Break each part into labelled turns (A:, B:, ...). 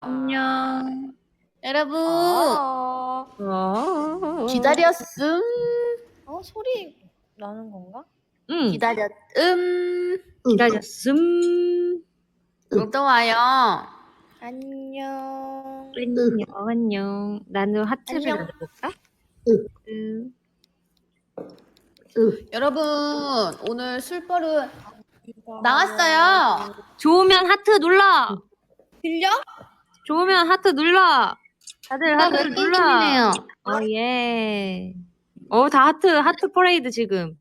A: 안녕. 여러분,
B: 아,
C: 어.
A: 기다렸음.
B: 어 소리 나는 건가?
C: 응.
A: 기다렸음.
C: 기다렸음.
A: 또 와요.
B: 안녕.
C: 안녕. 안녕. 나는 하트를
B: 안녕.
C: 날려볼까? 응.
A: 여러분, 오늘 술버릇 나왔어요.
C: 좋으면 하트 눌러.
B: 들려?
C: 좋으면 하트 눌러. 다들 하트
A: 몇
C: 눌러. 어 예. 어 다 하트 하트 퍼레이드 지금.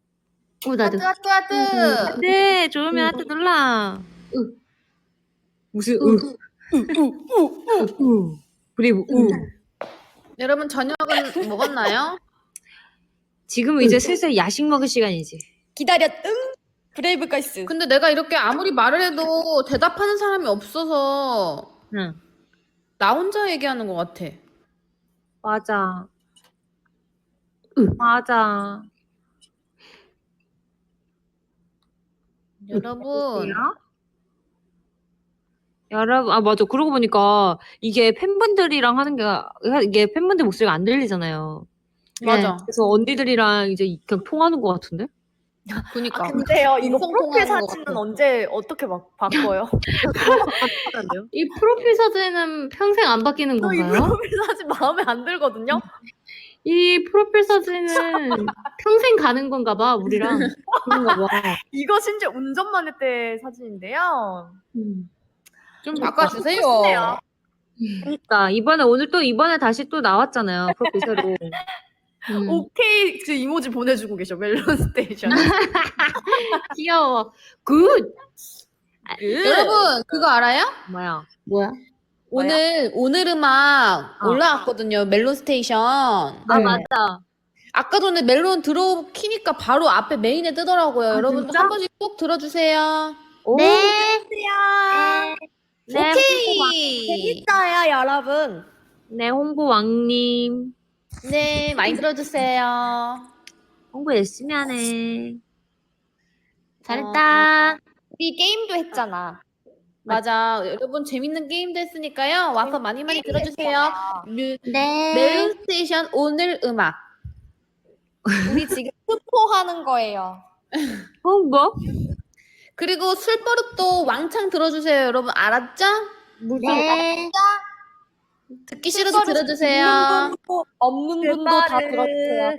A: 오, 나도. 하트, 하트, 하트.
C: 네, 좋으면 하트 눌러. 무슨 으. 으. 그리고 으.
A: 여러분, 저녁은 먹었나요?
C: 지금은 이제 슬슬 야식 먹을 시간이지.
B: 기다렸. 응. 브레이브 가이스.
A: 근데 내가 이렇게 아무리 말을 해도 대답하는 사람이 없어서
C: 응.
A: 나 혼자 얘기하는 것 같아.
C: 맞아. 맞아.
A: 여러분?
C: 여러분, 아, 맞아. 그러고 보니까 이게 팬분들이랑 하는 게, 이게 팬분들 목소리가 안 들리잖아요.
A: 맞아.
C: 그래서 언니들이랑 이제 그냥 통하는 것 같은데?
A: 그니까.
B: 아, 근데요 이거 프로필
A: 통화하는 것
B: 사진은
A: 같아.
B: 언제 어떻게 막 바꿔요?
A: 이 프로필 사진은 평생 안 바뀌는
B: 저이
A: 건가요?
B: 프로필 사진 마음에 안 들거든요.
A: 이 프로필 사진은 평생 가는 건가 봐, 우리랑.
C: 그런가 봐.
B: 이거 심지어 운전만 했때 사진인데요.
A: 좀
B: 멋지네요.
A: 바꿔주세요.
C: 그러니까, 이번에, 오늘 또, 이번에 다시 또 나왔잖아요. 프로필 새로.
A: 음.
B: 오케이 그 이모지 보내주고 계셔 멜론 스테이션.
A: 귀여워. 굿! 여러분, 그거 알아요?
C: 뭐야?
A: 뭐야? 오늘, 오늘 음악
C: 어.
A: 올라왔거든요. 멜론 스테이션.
C: 아,
B: 네.
C: 맞다.
A: 아까 전에 멜론 들어 키니까 바로 앞에 메인에 뜨더라고요. 여러분
C: 진짜?
A: 한 번씩 꼭 들어주세요.
C: 오,
B: 안녕.
C: 네,
A: 오케이.
B: 재밌어요 여러분.
C: 네, 홍보 왕님.
A: 네, 많이 들어주세요.
C: 홍보 열심히 하네.
A: 잘했다.
B: 우리 게임도 했잖아.
A: 맞아. 여러분 재밌는 게임도 했으니까요. 와서 많이 많이 들어주세요. 뮤-
B: 네.
A: 멜론 스테이션 오늘 음악.
B: 우리 지금 스포하는 거예요.
C: 홍보?
A: 그리고 술버릇도 왕창 들어주세요. 여러분 알았죠?
B: 네.
A: 듣기 싫어도 들어주세요.
B: 없는 분도 다. 들어주세요.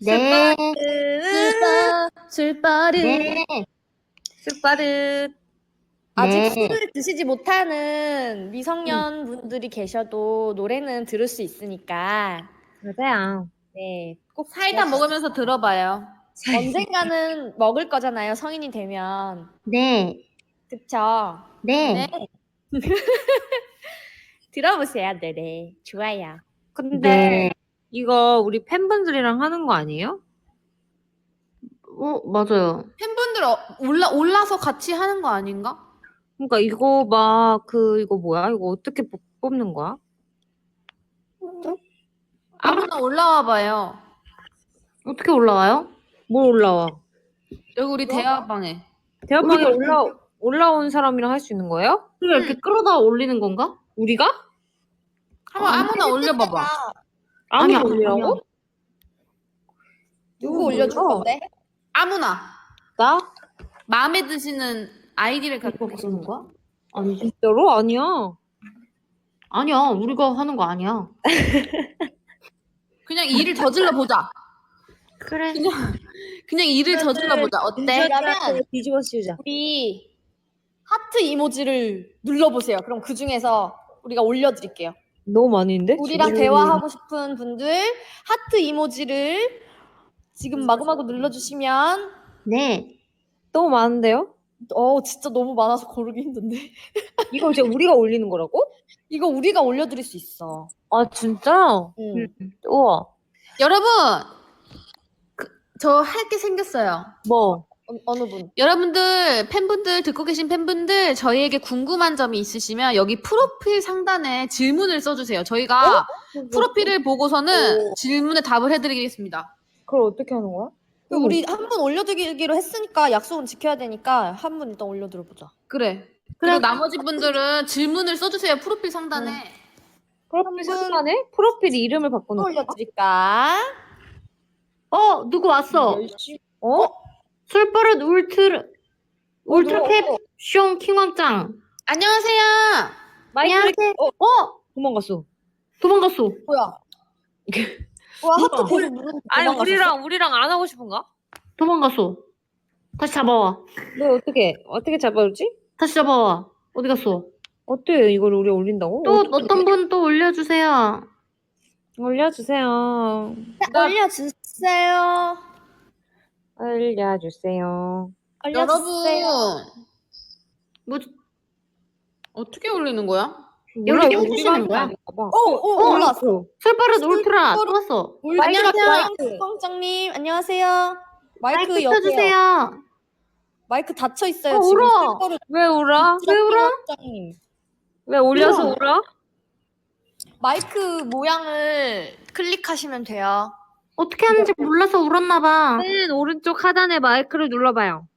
C: 네.
A: 술버- 술버릇.
C: 쑥바릇.
B: 아직
C: 네.
B: 술을 드시지 못하는 미성년 분들이 계셔도 노래는 들을 수 있으니까
C: 맞아요.
B: 네, 꼭
A: 사이다 먹으면서 들어봐요.
B: 언젠가는 먹을 거잖아요. 성인이 되면
C: 네.
B: 그쵸?
C: 네.
A: 네.
B: 들어보세요 노래 좋아요.
C: 근데 이거 우리 팬분들이랑 하는 거 아니에요?
A: 어, 맞아요. 팬분들 어- 올라 올라서 같이 하는 거 아닌가?
C: 그러니까 이거 막 그 이거 뭐야? 이거 어떻게 뽑- 뽑는 거야?
A: 아무나 올라와 봐요.
C: 어떻게 올라와요? 뭘 올라와?
A: 여기 우리 대화방에.
C: 대화방에 올라 올라온 사람이랑 할 수 있는 거예요?
A: 그걸 이렇게 끌어다 올리는 건가?
C: 우리가?
A: 한번 아무나 올려봐봐.
C: 아무나
A: 아니야,
C: 올리라고?
B: 누구 올려줄 건데?
A: 아무나.
C: 나?
A: 마음에 드시는 아이디를 갖고 계시는 거야?
C: 아니 진짜로 아니야.
A: 아니야, 우리가 하는 거 아니야. 그냥 일을 저질러 보자.
C: 그래.
A: 그냥 일을 저질러 보자. 어때?
B: 그러면
C: 뒤집어 씌우자.
B: 우리 하트 이모지를 눌러보세요. 그럼 그 중에서 우리가 올려드릴게요.
C: 너무 많이인데?
B: 우리랑
C: 지금?
B: 대화하고 싶은 분들 하트 이모지를 지금 마구마구 눌러주시면
C: 네. 너무 많은데요?
B: 어 진짜 너무 많아서 고르기 힘든데
C: 이거 이제 우리가 올리는 거라고?
B: 이거 우리가 올려드릴 수 있어.
C: 아 진짜?
B: 응.
C: 우와.
A: 여러분, 그, 저 할 게 생겼어요.
C: 뭐?
B: 어, 어느 분?
A: 여러분들, 팬분들, 듣고 계신 팬분들, 저희에게 궁금한 점이 있으시면 여기 프로필 상단에 질문을 써주세요. 저희가 프로필을 보고서는
B: 오.
A: 질문에 답을 해드리겠습니다.
C: 그걸 어떻게 하는 거야?
B: 그 우리 한 분 올려드리기로 했으니까 약속은 지켜야 되니까 한 분 일단 올려드려 보자.
A: 그래. 그리고 나머지 분들은 질문을 써주세요. 프로필 상단에.
C: 프로필 상단에 프로필 이름을 바꾸는 거.
B: 올려드릴까?
D: 어, 누구 왔어?
C: 어?
D: 술버릇 울트라 울트라
B: 누구?
D: 캡숑 킹왕짱.
A: 안녕하세요.
C: 마이크를
D: 안녕하세요. 어,
C: 도망갔어.
D: 도망갔어.
B: 뭐야? 와 하트 계속 누르고
C: 아니? 우리랑 우리랑 안 하고 싶은가?
D: 도망갔어. 다시 잡아와.
C: 너 어떻게 어떻게 잡아오지?
D: 다시 잡아와. 어디 갔어?
C: 어때 이걸 우리 올린다고?
D: 또 어떤 분 또 올려주세요.
C: 올려주세요.
B: 올려주세요.
C: 올려주세요.
A: 여러분.
D: 뭐
A: 어떻게 올리는 거야?
D: 여기
C: 우리가
D: 띄워주시는 거야?
C: 봐.
B: 오 오 올라왔어.
D: 술버릇 울트라 또 왔어.
B: 안녕하세요.
A: 마이크.
B: 광장님 안녕하세요. 마이크,
D: 마이크
B: 여세요.
D: 켜주세요.
B: 마이크 닫혀 있어요.
D: 어,
B: 지금
D: 울어.
B: 슬퍼를
C: 왜 울어?
D: 왜 울어?
B: 광장님.
C: 왜 올려서 울어?
B: 마이크 모양을 클릭하시면 돼요.
D: 어떻게 하는지 몰라서 울었나 봐.
C: 맨 오른쪽 하단에 마이크를 눌러봐요.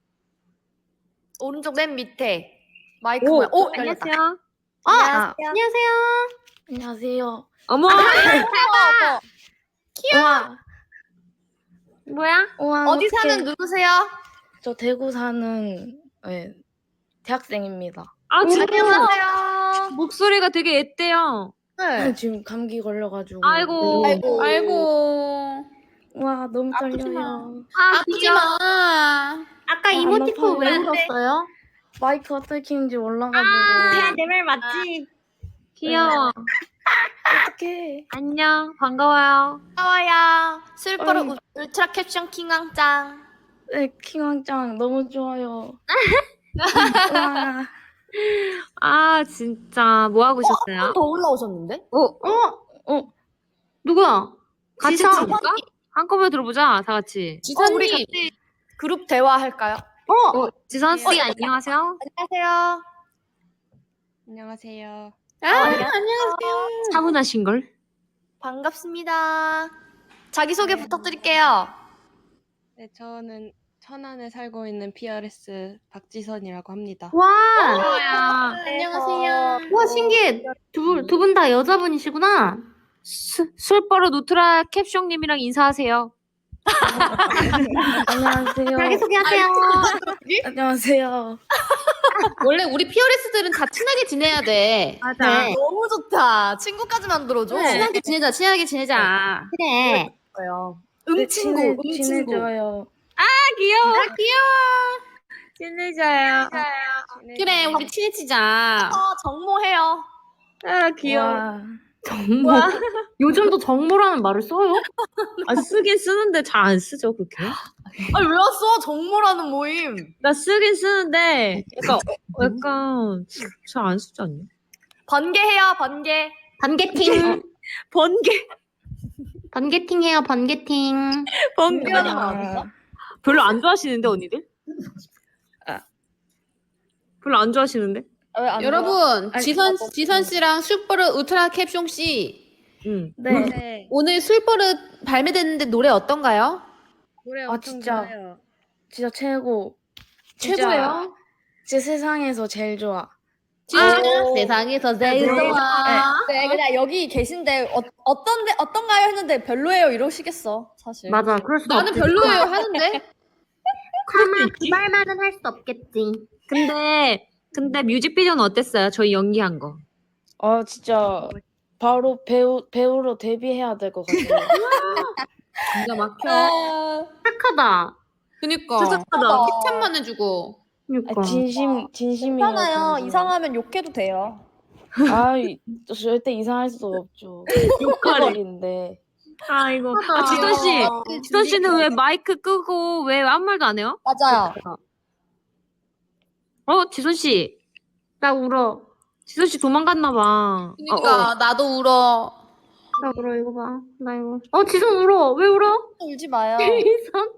B: 오른쪽 맨 밑에 마이크
C: 오,
B: 모양. 오.
C: 안녕하세요.
D: 아,
B: 안녕하세요.
D: 안녕하세요.
B: 안녕하세요.
C: 어머,
D: 우와.
C: 뭐야?
E: 우와,
B: 어디
E: 어떡해.
B: 사는 누구세요?
E: 저 대구 사는 예, 대학생입니다.
C: 아 진짜
B: 안녕하세요.
C: 목소리가 되게 앳대요.
B: 네.
E: 지금 감기 걸려가지고.
C: 아이고.
B: 아이고.
A: 아이고.
E: 와 너무
B: 아프지
E: 떨려요.
D: 아,
A: 아프지
D: 귀여워.
A: 마.
D: 아까
E: 아,
D: 이모티콘 안왜
E: 아파요.
D: 울었어요?
E: 마이크 어떻게 키는지 몰라가지고.
D: 아, 내말 맞지?
C: 귀여워.
E: 어떡해.
C: 안녕. 반가워요.
B: 반가워요. 슬퍼로
E: 어이.
B: 우- 울트라 캡션 킹왕짱.
E: 네, 킹왕짱 너무 좋아요. 와,
C: 아 진짜 뭐 하고 있었어요?
B: 더 올라오셨는데?
C: 어?
D: 어?
E: 어,
D: 누구야? 같이
C: 지선
D: 하-
C: 들어볼까? 한꺼번에 들어보자. 다 같이.
B: 어, 우리 같이 그룹 대화할까요?
D: 어?
C: 어, 지선 씨 안녕하세요.
B: 안녕하세요.
F: 안녕하세요.
A: 아, 안녕하세요.
C: 차분하신 걸.
B: 반갑습니다. 자기소개 부탁드릴게요.
F: 네, 저는 천안에 살고 있는 PRS 박지선이라고 합니다.
D: 와.
C: 뭐야?
B: 안녕하세요.
D: 와, 신기해. 두, 두 분 다 여자분이시구나.
C: 술버릇 우트라 캡숑님이랑 인사하세요.
E: 안녕하세요.
D: 자기소개하세요.
E: 안녕하세요.
A: 원래 우리 피어레스들은 다 친하게 지내야 돼.
C: 맞아.
D: 네.
B: 너무 좋다. 친구까지 만들어줘.
A: 친하게 지내자, 친하게 지내자.
D: 그래.
B: 거예요.
E: 네,
B: 음친구,
E: 친해,
B: 음친구.
E: 친해져요.
C: 귀여워. 귀여워. 친해져요.
A: 그래, 우리 친해지자.
B: 아, 정모해요.
C: 아 귀여워.
E: 와,
D: 정모. 요즘도 정모라는 말을 써요?
C: 아 쓰긴 쓰는데 잘 안 쓰죠 그렇게.
B: 아니, 왜 왔어? 정모라는 모임.
C: 나 쓰긴 쓰는데 약간 약간 잘 안 쓰지 않냐?
B: 번개해요, 번개.
D: 번개팅.
C: 번개
D: 번개팅 해요, 번개팅.
C: 번개
B: 번개는
E: 와.
B: 어딨어?
C: 별로 안 좋아하시는데 언니들?
E: 아.
C: 별로 안 좋아하시는데?
B: 아, 왜안
A: 여러분,
E: 아니,
A: 지선,
B: 나도.
A: 지선 씨랑 술버릇 우트라 캡숑 씨.
C: 응.
E: 네.
F: 네,
A: 오늘 술버릇 발매됐는데 노래 어떤가요?
F: 노래
E: 아,
F: 엄청
E: 진짜.
F: 좋아요.
E: 진짜 최고. 진짜
A: 최고예요.
E: 제 세상에서 제일 좋아.
A: 진짜 세상에서 제일
E: 네.
A: 좋아.
B: 네, 그냥 여기 계신데 어, 어떤데 어떤가요 했는데 별로예요 이러시겠어 사실.
D: 맞아, 그럴 수
A: 나는
D: 없지.
A: 별로예요 하는데.
D: 그러면 그 말만은 할 수 없겠지.
C: 근데 근데 뮤직비디오는 어땠어요? 저희 연기한 거.
E: 아 진짜 바로 배우 배우로 데뷔해야 될 것 같아요.
A: 기가 막혀.
B: 아,
D: 착하다.
A: 그니까.
C: 착하다.
A: 칭찬만 해주고.
D: 그러니까.
E: 아, 진심 진심이에요.
B: 괜찮아요. 이상하면 욕해도 돼요.
E: 아이 저 절대 이상할 수 없죠. 욕설인데.
C: 아 이거. 아 지선 씨.
B: 아,
C: 지선 씨는 왜 마이크 끄고 왜 아무 말도 안 해요?
B: 맞아요.
C: 어 지선 씨.
D: 나 울어.
C: 지선 씨 도망갔나 봐.
A: 그니까 나도 울어.
D: 나 울어, 이거 봐. 나 이거. 어, 지성 울어. 왜 울어?
B: 울지 마요.
D: 지성?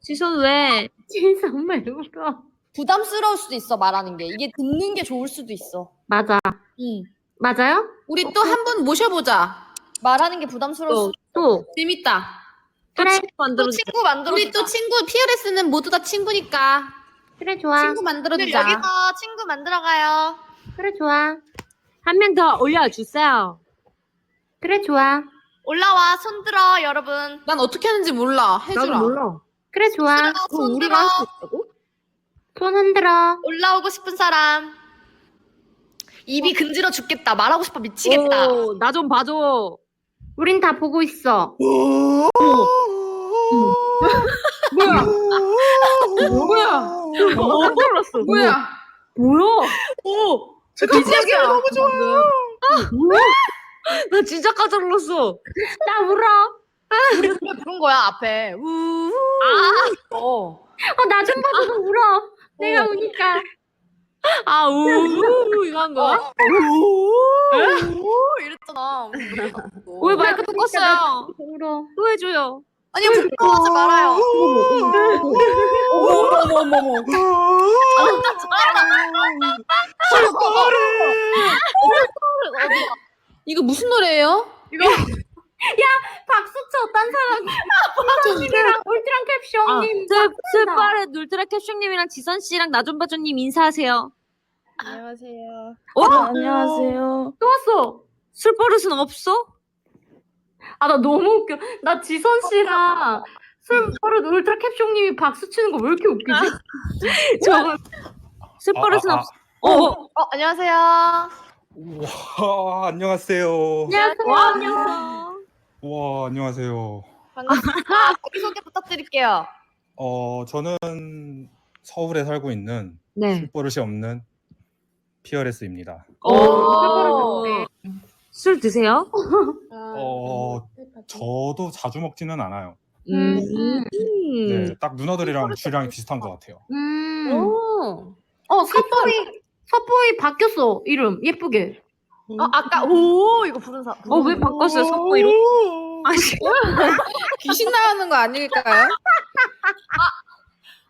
C: 지선 왜?
D: 지성 왜 울어?
B: 부담스러울 수도 있어 말하는 게 이게 듣는 게 좋을 수도 있어.
D: 맞아.
B: 응.
D: 맞아요?
A: 우리 또한분 모셔보자.
B: 말하는 게 부담스러울
C: 또,
B: 수.
D: 또.
A: 재밌다.
C: 또
D: 그래.
C: 친구
B: 또
C: 만들어.
B: 친구 만들어.
A: 우리 또 친구, PRS는 모두 다 친구니까.
D: 그래 좋아.
A: 친구 만들어주자.
B: 여기서 친구 만들어가요.
D: 그래 좋아.
C: 한 명 더 올려주세요.
D: 그래 좋아.
B: 올라와 손 들어 여러분.
A: 난 어떻게 하는지 몰라. 해주라.
C: 몰라.
D: 그래 좋아.
B: 손 들어, 손 들어.
C: 있다고?
D: 손 흔들어.
B: 올라오고 싶은 사람. 입이 근질어 죽겠다. 말하고 싶어 미치겠다.
C: 나 좀 봐줘.
D: 우린 다 보고 있어.
A: 뭐야? 뭐야?
C: 깜짝 놀랐어.
A: 뭐야?
C: 뭐야?
B: 오.
A: 비지하게 너무 좋아.
C: 나 진짜 깜짝 놀랐어.
D: 나 울어.
B: 우리 노래 부른 거야 앞에. 우. 아. 어.
D: 어, 나 좀 봐줘서 울어. 내가 우니까.
C: 아, 우, 이거 한 거야?
B: 오 이랬잖아.
C: 왜 마이크 또 껐어요?
D: 울어.
C: 또 해줘요.
B: 아니 부끄러워하지 말아요.
E: 어머머머머.
A: 이거 무슨 노래예요?
D: 박수 쳐, 딴 사람. 지선님이랑 울트라 캡션님.
C: 아, 슬빠레 울트라 캡슐님이랑 지선 씨랑 나좀 봐줘님 인사하세요.
F: 안녕하세요.
C: 어?
E: 안녕하세요.
D: 또 왔어.
C: 술 버릇은 없어?
D: 아, 나 너무 웃겨. 나 지선 씨랑 술 버릇 울트라 캡션님이 박수 치는 거 왜 이렇게 웃기지?
C: 저거 술버릇은
G: 아, 아,
C: 없어. 어,
B: 어 안녕하세요.
G: 와, 안녕하세요.
D: 안녕하세요.
C: 안녕.
G: 와, 안녕하세요.
B: 반갑습니다. 자기 소개 부탁드릴게요.
G: 어, 저는 서울에 살고 있는
C: 네.
G: 버릇이 없는 피어레스입니다.
C: 오. 술 드세요?
G: 어, 저도 자주 먹지는 않아요.
C: 음.
G: 네, 딱 누나들이랑 주량이 비슷한 것 같아요.
D: 음.
C: 오.
D: 어, 서보이, 서보이 바뀌었어. 이름. 예쁘게.
B: 어 아까 오 이거 부른 사.
C: 어, 왜 바꿨어요, 석보이로? 아씨.
A: 귀신 나오는 거 아닐까요?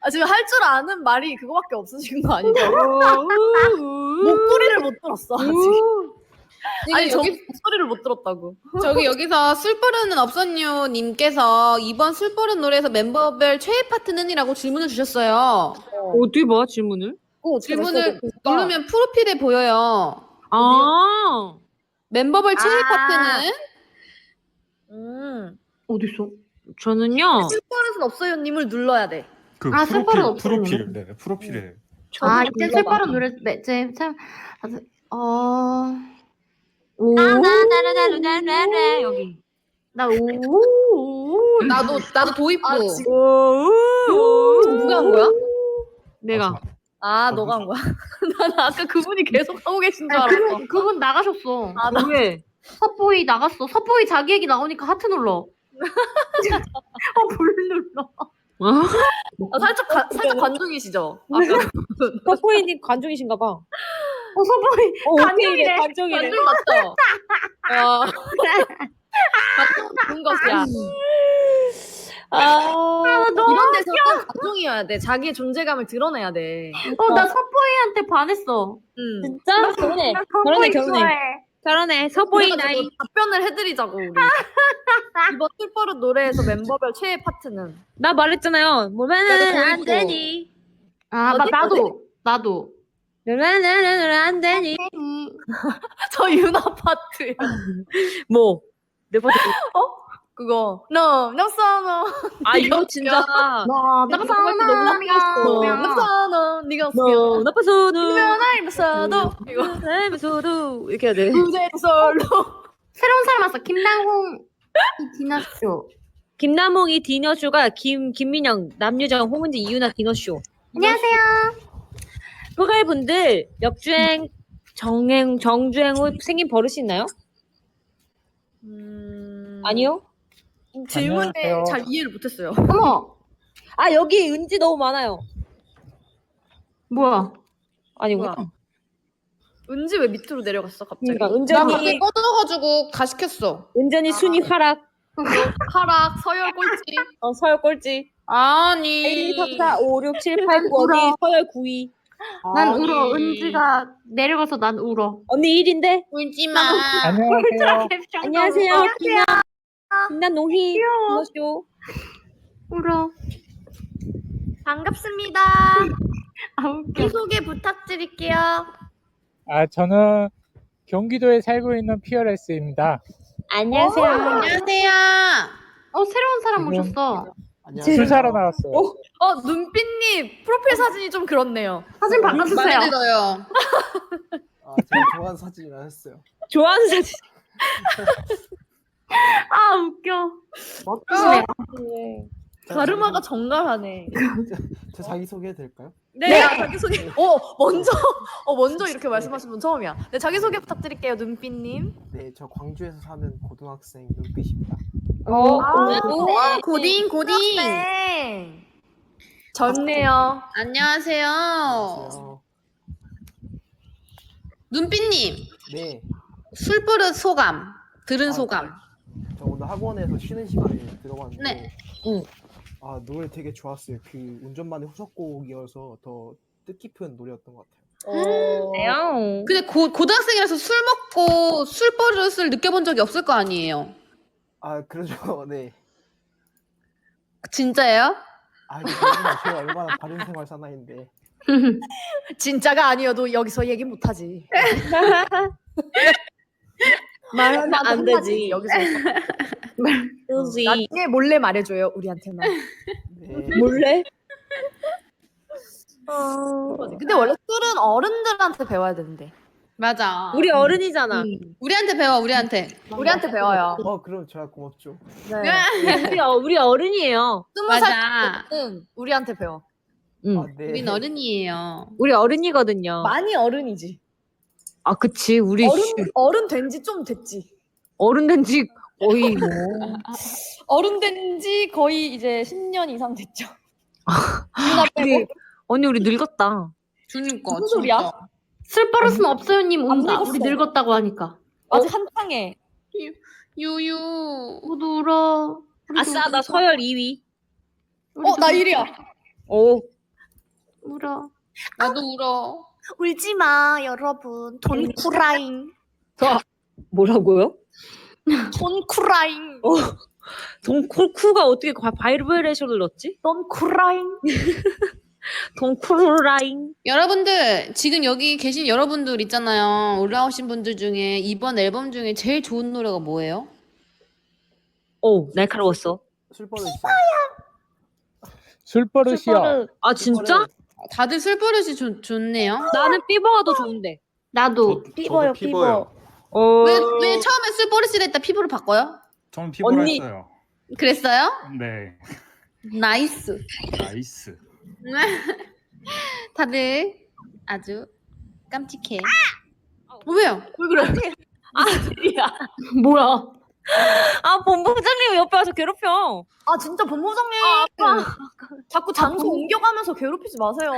B: 아, 지금 할 줄 아는 말이 그거밖에 없으신 거 아니죠? 목소리를 못 들었어 아직. 아니 저
A: 여기,
B: 목소리를 못 들었다고.
A: 저기 여기서 술버릇은 없었요 님께서 이번 술버릇 노래에서 멤버별 최애 파트는이라고 질문을 주셨어요.
C: 어디 봐, 질문을?
A: 질문을 누르면 프로필에 보여요.
C: 아.
A: 멤버별 최애
B: 아.
A: 파트는
B: 음.
D: 어딨어?
C: 저는요.
B: 슬퍼는 없어요님을 눌러야 돼.
G: 그
D: 아,
G: 프로필,
D: 색깔은 없어요,
G: 프로필, 네, 네, 프로필에.
D: 아,
C: 눌러봐.
D: 슬퍼로 노래, 네, 제, 참, 아, 어, 오,
C: 나나나나나나나 여기.
D: 나, 오, 오,
A: 나도 나도 도입부.
B: 아, 지금
C: 오.
B: 누가 한 거야?
C: 내가.
B: 아 너가 한 거야? 나는 아까 그분이 계속 하고 계신 줄
D: 아,
B: 알았어.
D: 그분, 그분 나가셨어.
B: 아, 나
C: 왜?
D: 서보이 나갔어. 서보이 자기 얘기 나오니까 하트 눌러. 어, 불 눌러.
B: 아, 살짝 가, 살짝 관중이시죠? 아까
C: 서포이님 관중이신가 봐.
D: 어, 서보이. 관중이래.
C: 관중이래.
B: 관중 맞죠? 와. 좋은 것이야.
C: 아.
B: 관중이어야 돼. 자기의 존재감을 드러내야 돼.
D: 어, 나 서보이한테 반했어.
B: 음.
C: 진짜? 결혼해.
D: 나
C: 결혼해, 결혼해. 결혼해. 서보이
B: 그래가지고
C: 나이.
B: 답변을 해드리자고 우리. 이번 술버릇 노래에서 멤버별 최애 파트는
C: 나 말했잖아요.
A: 나도
C: 안. 되니.
D: 아, 나,
B: 어디?
D: 나도. 나도.
C: 안 되니.
B: 저 유나 파트야.
C: 뭐? 내 파트.
B: 그거 No, no sano.
C: 아 이거 진짜.
D: 나, 나
B: 너무
D: 사나,
B: No
D: 나.
B: sano. 네가
C: 뭐
B: 없으면
C: 나빠서도.
B: 임사도 이거
C: 나빠서도 이렇게 해야 돼.
B: 무제도 솔로.
D: 새로운 사람 왔어. 김남홍, 디너쇼.
C: 김남홍이 디너쇼가 김 김민영, 남유정, 홍은지, 이유나 디너쇼.
D: 안녕하세요.
C: 흑알 분들 역주행 정행 정주행 후 생긴 버릇이 있나요?
B: 음...
C: 아니요.
B: 질문에
G: 안녕하세요.
B: 잘 이해를 못했어요.
D: 어머,
C: 아 여기 은지 너무 많아요.
D: 뭐야?
C: 아니구나.
B: 뭐야? 은지 왜 밑으로 내려갔어 갑자기?
C: 그러니까
A: 나
C: 은전이
A: 갑자기 꺼져가지고 가시켰어.
C: 은전이 순위 하락.
B: 하락 서열 꼴찌.
C: 어, 서열 꼴찌.
A: 아니.
C: 1, 2, 3, 4, 5, 6, 7, 8, 9 언니
D: 울어.
C: 서열 9위.
D: 난
A: 아니.
D: 울어. 은지가 내려가서 난 울어.
C: 언니 1인데.
A: 울지 마.
G: 안녕하세요.
C: 안녕하세요. 김 나 농희
D: 귀여워. 울어.
B: 반갑습니다.
D: 아 웃겨.
B: 소개 부탁드릴게요.
H: 아, 저는 경기도에 살고 있는 피어레스입니다.
C: 안녕하세요.
A: 안녕하세요.
D: 어 새로운 사람
H: 지금-
D: 오셨어.
H: 술 사러 나왔어요.
B: 어 눈빛님 프로필 사진이 좀 그렇네요.
D: 사진 바꿔주세요.
A: 들어요.
I: 아, 제가 좋아하는 사진이라 했어요.
C: 좋아하는 사진.
D: 아 웃겨. 멋지시네요.
B: 가르마가 정갈하네.
I: 제 자기 소개 해도 될까요?
B: 네, 아, 자기 소개. 어 먼저 어 먼저 이렇게 말씀하신 분 처음이야. 네 자기 소개 부탁드릴게요, 눈빛님.
I: 네, 저 광주에서 사는 고등학생 눈빛입니다.
A: 오,
B: 네.
A: 고딩, 고딩.
B: 네. 좋네요.
A: 안녕하세요.
I: 안녕하세요.
A: 눈빛님,
I: 네,
A: 술버릇 소감, 들은
I: 아,
A: 소감.
I: 저 오늘 학원에서 쉬는 시간에 들어봤는데,
A: 네.
C: 응.
I: 아 노래 되게 좋았어요. 그 운전만의 후속곡이어서 더 뜻깊은 노래였던 것 같아요.
B: 어...
C: 네요.
A: 근데 고, 고등학생이라서 술 먹고 술 버릇을 느껴본 적이 없을 거 아니에요?
I: 아 그러죠, 네.
A: 진짜예요?
I: 아 이거 정말 제가 얼마나 바른 생활 사나인데.
B: 진짜가 아니어도 여기서 얘기 못하지.
C: 말하면 안 되지.
B: 여기서
C: 그지.
B: 나중에 몰래 말해줘요 우리한테만.
I: 네.
C: 몰래?
B: 근데 원래 술은 어른들한테 배워야 되는데.
A: 맞아.
C: 우리 어른이잖아.
A: 우리한테 배워, 우리한테.
B: 우리한테 배워요.
I: 어 그럼 제가 고맙죠.
B: 네.
C: 우리, 어, 우리 어른이에요.
B: 스무
A: 맞아.
B: 살은 우리한테 배워.
C: 응.
I: 아 네.
A: 우린 어른이에요.
C: 우리 어른이거든요.
B: 많이 어른이지.
C: 아, 그치. 우리
B: 어른
C: 씨,
B: 어른 된 지 좀 됐지.
C: 어른 된 지 거의 뭐.
B: 어른 된 지 거의 이제 10년 이상 됐죠.
C: 우리, 언니, 우리 늙었다.
A: 주니까.
B: 무슨 소리야?
A: 진짜.
D: 술버릇은 없어요님 온다.
B: 늙었어.
D: 우리 늙었다고 하니까.
B: 아직 한창에.
A: 유유.
D: 모두 울어. 우리도
C: 아싸, 나. 서열 2위.
D: 우리도
B: 어나 1위야.
C: 오.
D: 울어.
A: 나도 울어.
B: 울지 마 여러분. 돈 쿠라잉.
C: 뭐라고요?
B: 돈 쿠라잉.
C: 동쿨쿠가 어떻게 바- 바이브레이션을 넣었지?
B: 돈 쿠라잉.
C: 동쿨라잉.
A: 여러분들, 지금 여기 계신 여러분들 있잖아요. 올라오신 분들 중에 이번 앨범 중에 제일 좋은 노래가 뭐예요?
C: 오, 날카로웠어.
I: 술버릇
H: 술버릇이요.
C: 아, 진짜?
A: 다들 술버릇이 좋, 좋네요.
C: 나는 삐버가 더 좋은데.
D: 나도.
E: 피버요, 피버.
C: 어...
A: 왜, 왜 처음에 술버릇이라 했다 피부를 바꿔요?
G: 저는 피부라
C: 언니.
G: 했어요.
A: 그랬어요?
G: 네,
A: 나이스.
G: 나이스.
A: 다들 아주 깜찍해. 왜요?
C: 왜 그래? 아, 야.
D: 뭐야?
C: 아, 본부장님 옆에 와서 괴롭혀.
B: 아 진짜 본부장님.
C: 아,
B: 자꾸 장소 옮겨가면서 괴롭히지 마세요.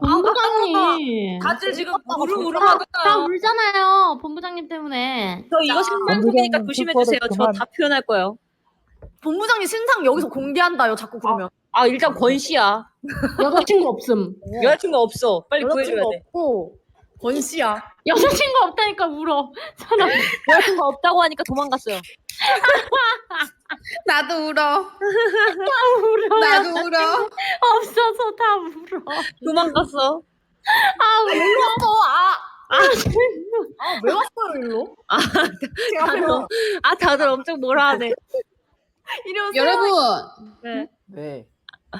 D: 본부장님.
B: 다들 지금
C: 우르 우르
D: 다
C: 하잖아요.
D: 울잖아요. 본부장님 때문에.
C: 저 이거 신방송이니까
H: 본부장님
C: 조심해 주세요. 저
H: 그만.
C: 다 표현할 거예요.
B: 본부장님 신상 여기서 공개한다요. 자꾸 그러면.
C: 아, 일단 권 씨야.
D: 여자친구 없음.
C: 여자친구 없어. 빨리 구해줘야
B: 여자친구
C: 돼.
B: 없고 권 씨야.
D: 여자친구 없다니까 울어. 사람.
C: 여자친구 없다고 하니까 도망갔어요.
A: 나도 울어.
D: 울어.
A: 나도 울어.
D: 없어서 다 울어.
C: 도망갔어.
D: 아 울어.
B: 어, 아. 아, 왜 왔어요, 일로?
C: 아, 다들, 아, 다들 엄청 뭐라 하네.
B: 이리 오세요.
A: 여러분,
I: 네.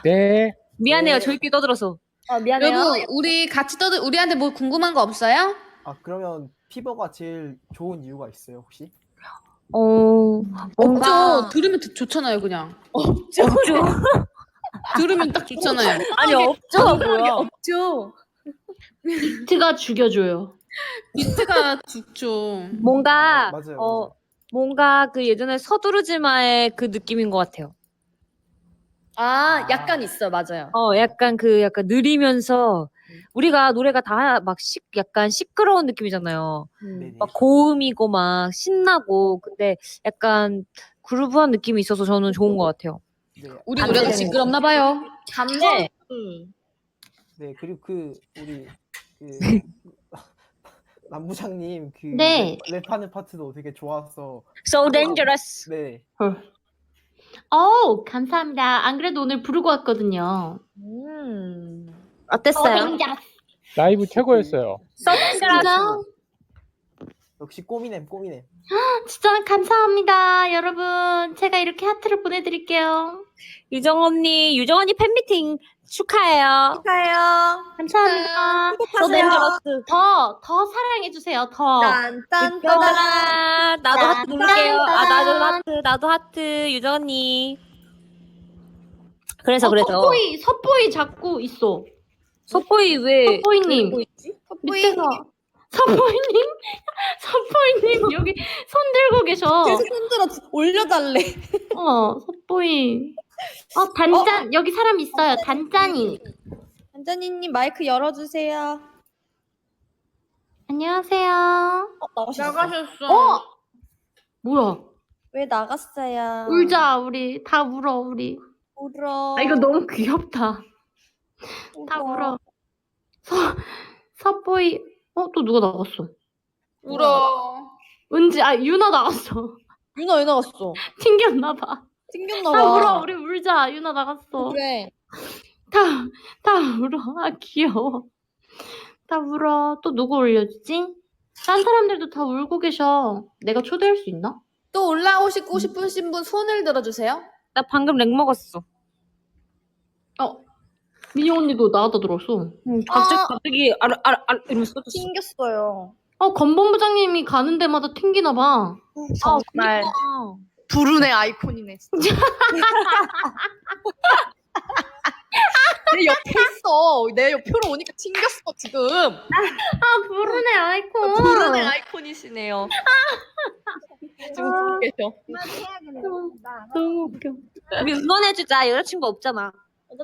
H: 네.
C: 미안해요.
I: 네.
C: 저희끼리 떠들어서.
B: 아, 미안해요.
A: 여러분, 우리 같이 떠들, 우리한테 뭐 궁금한 거 없어요?
I: 아 그러면 피버가 제일 좋은 이유가 있어요 혹시?
C: 어, 뭔가.
A: 없죠. 들으면 듣- 좋잖아요, 그냥.
C: 없죠.
A: 들으면 딱 좋잖아요.
C: 아니, 없죠. 뭐야.
B: 없죠.
D: 비트가 죽여줘요.
A: 비트가 좋죠.
C: 뭔가,
I: 아, 맞아요.
C: 어,
I: 맞아요.
C: 뭔가 그 예전에 서두르지마의 그 느낌인 것 같아요.
B: 아, 약간 있어, 맞아요.
C: 어, 약간 그, 약간 느리면서, 우리가 노래가 다 막 시, 약간 시끄러운 느낌이잖아요.
I: 네네.
C: 막 고음이고 막 신나고, 근데 약간 그루브한 느낌이 있어서 저는 좋은 것 같아요.
I: 네.
A: 우리
B: 안
A: 노래가 시끄럽나 봐요.
B: 감성.
C: 네.
B: 음.
I: 네 그리고 그 우리 그 남부장님 그
D: 네.
I: 랩, 랩하는 파트도 되게 좋아서
C: So dangerous.
I: 네
D: 어우 감사합니다. 안 그래도 오늘 부르고 왔거든요.
B: 음.
C: 어땠어요?
H: 라이브 최고였어요.
C: 서비스라서
I: 역시 꼬미냄 꼬미냄.
D: 진짜 감사합니다, 여러분. 제가 이렇게 하트를 보내드릴게요.
C: 유정 언니, 유정 언니 팬미팅 축하해요.
B: 축하해요.
D: 감사합니다.
B: 댄저러스.
D: 더, 더 사랑해주세요, 더.
B: 딴딴
C: 유정아, 나도 하트 누를게요. 아, 나도
D: 딴.
C: 하트, 나도 하트, 유정 언니. 그래서,
D: 어,
C: 그래서.
D: 섭보이, 섭보이 잡고 있어.
C: 섭보이 왜.
D: 섭보이님. 밑에서. 섭보이님? 섭보이님, 여기 손 들고 계셔.
F: 손들어 올려달래.
D: 어, 섭보이. 어, 단짠. 여기 사람 있어요. 단짠이.
F: 안전이님 마이크 열어주세요.
D: 안녕하세요.
F: 어, 나가셨어.
A: 나가셨어.
D: 뭐야?
F: 왜 나갔어요?
D: 울자, 우리. 다 울어, 우리.
F: 울어.
D: 아, 이거 너무 귀엽다. 다 울어. 서, 섭보이. 어, 또 누가 나갔어?
A: 울어.
D: 은지, 아, 유나 나갔어.
F: 유나 왜 나갔어?
D: 튕겼나 봐.
F: 튕겼나
D: 다
F: 봐.
D: 울어, 우리 울자. 유나 나갔어.
F: 그래.
D: 다, 다 울어. 아, 귀여워. 다 울어. 또 누구 올려주지? 딴 사람들도 다 울고 계셔. 내가 초대할 수 있나?
A: 또 올라오시고 싶으신 분 손을 들어주세요.
C: 나 방금 렉 먹었어.
D: 민영 언니도 나왔다 들었어.
C: 갑자기,
F: 아.
C: 갑자기, 알, 알, 알, 이러면서 떠졌어.
F: 튕겼어요.
D: 어, 건본 부장님이 가는 데마다 튕기나봐.
B: 정말 불운의 아이콘이네 진짜. 내 옆에 있어. 내 옆으로 오니까 튕겼어 지금.
D: 아, 부르네, 아이콘.
B: 불운의 아이콘이시네요. 지금 보고 계셔.
D: 너무 웃겨.
C: 우리 응원해주자. 여자친구 없잖아.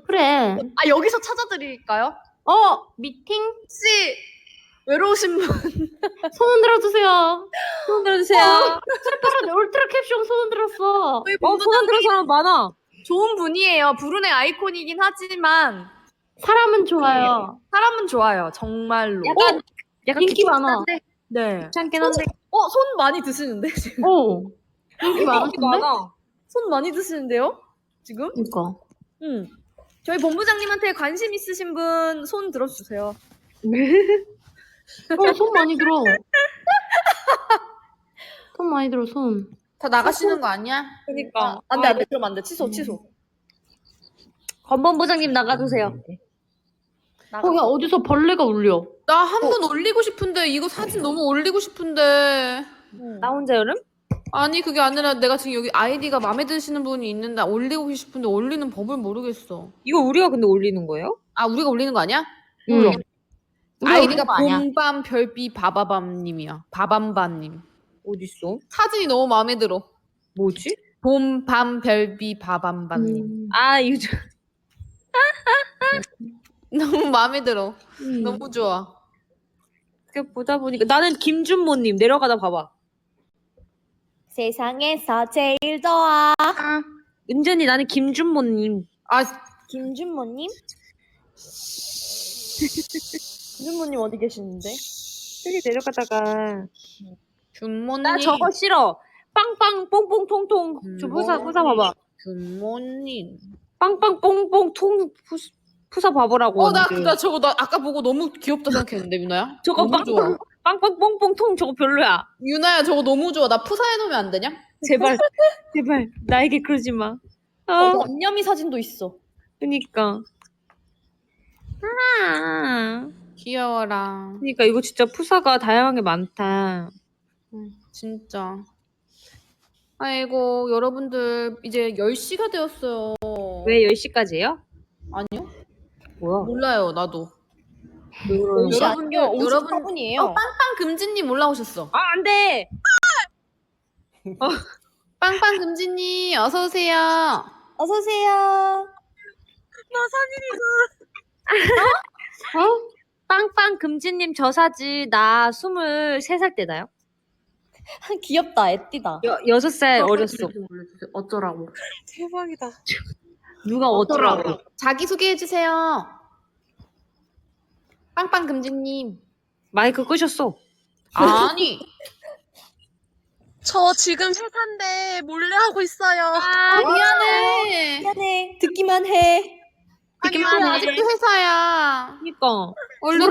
D: 그래.
B: 아 여기서 찾아드릴까요?
D: 어, 미팅?
B: 혹시 외로우신 분?
D: 손 들어 주세요.
C: 손 들어 주세요.
D: 파란 울트라 캡숑 손 들었어.
C: 어, 손 들어 사람 많아.
B: 좋은 분이에요. 불운의 아이콘이긴 하지만
D: 사람은 좋아요.
B: 사람은 좋아요. 정말로.
C: 약간, 약간
D: 인기 많아.
B: 네.
C: 귀찮긴 한데.
B: 어, 손 많이 드시는데 지금?
D: 어. 인기 많으신데?
C: 많아.
B: 손 많이 드시는데요? 지금?
D: 그니까.
B: 응. 저희 본부장님한테 관심 있으신 분 손 들어주세요.
D: 어, 손 많이 들어. 손 많이 들어, 손.
A: 다 나가시는 거 아니야?
C: 그니까.
B: 안 돼 안 돼 그럼 안 돼 취소 취소.
C: 건번 부장님 나가주세요.
D: 어, 야, 어디서 벌레가 울려.
A: 나 한 번 올리고 싶은데 이거 사진 너무 올리고 싶은데
C: 나 혼자 여름?
A: 아니 그게 아니라 내가 지금 여기 아이디가 마음에 드시는 분이 있는데 올리고 싶은데 올리는 법을 모르겠어.
C: 이거 우리가 근데 올리는 거예요?
A: 아 우리가 올리는 거 아니야?
D: 몰라.
A: 아이디가. 봄밤 별비 바바밤님이야. 바밤밤님.
C: 어딨어?
A: 사진이 너무 마음에 들어.
C: 뭐지?
A: 봄밤 별비 바밤밤님.
C: 아, 유정.
A: 너무 마음에 들어.
C: 음.
A: 너무 좋아.
C: 이렇게 보다 보니까 나는 김준모님 내려가다 봐봐.
F: 세상에서 제일 좋아.
C: 은전이 나는 김준모님.
A: 아
F: 김준모님? 김준모님 어디 계시는데?
C: 저기 내려가다가
A: 준모님.
C: 나 저거 싫어. 빵빵 뽕뽕 통통. 저
A: 뭐.
C: 푸사 봐봐.
A: 준모님.
C: 빵빵 뽕뽕 통 푸- 푸사 봐보라고.
A: 어 나. 나 저거 나 아까 보고 너무 귀엽다 생각했는데 유나야.
C: 저거
A: 너무 좋아.
C: 빵빵 빵빵 뽕뽕 통 저거 별로야.
A: 유나야 저거 너무 좋아. 나 푸사해 놓으면 안 되냐?
C: 제발 제발 나에게 그러지 마.
F: 어,
C: 아,
F: 언념이 사진도 있어.
C: 그니까. 아,
A: 귀여워라.
C: 그니까 이거 진짜 푸사가 다양하게 많다.
A: 진짜. 아이고 여러분들 이제 10시가 되었어요.
C: 왜 10시까지예요?
A: 아니요?
C: 뭐야?
A: 몰라요 나도. 여러분들. 여러분-
F: 54분이에요.
A: 어, 빵빵 금지님 올라오셨어.
C: 아, 안 돼!
A: 빵빵 금지님 어서 오세요.
F: 어서 오세요.
C: 어? 빵빵 금지님 저 사진 나 23살 때나요?
F: 귀엽다. 애띠다.
C: 여, 6살 어렸어.
D: 어쩌라고.
F: 대박이다.
C: 누가 어쩌라고.
A: 자기 소개해 주세요. 빵빵 금지님.
C: 마이크 끄셨어.
A: 아니.
J: 저 지금 회사인데 몰래 하고 있어요.
A: 아 미안해.
F: 미안해. 듣기만 해.
C: 듣기만 해.
A: 아직도 회사야.
C: 그니까.
A: 얼른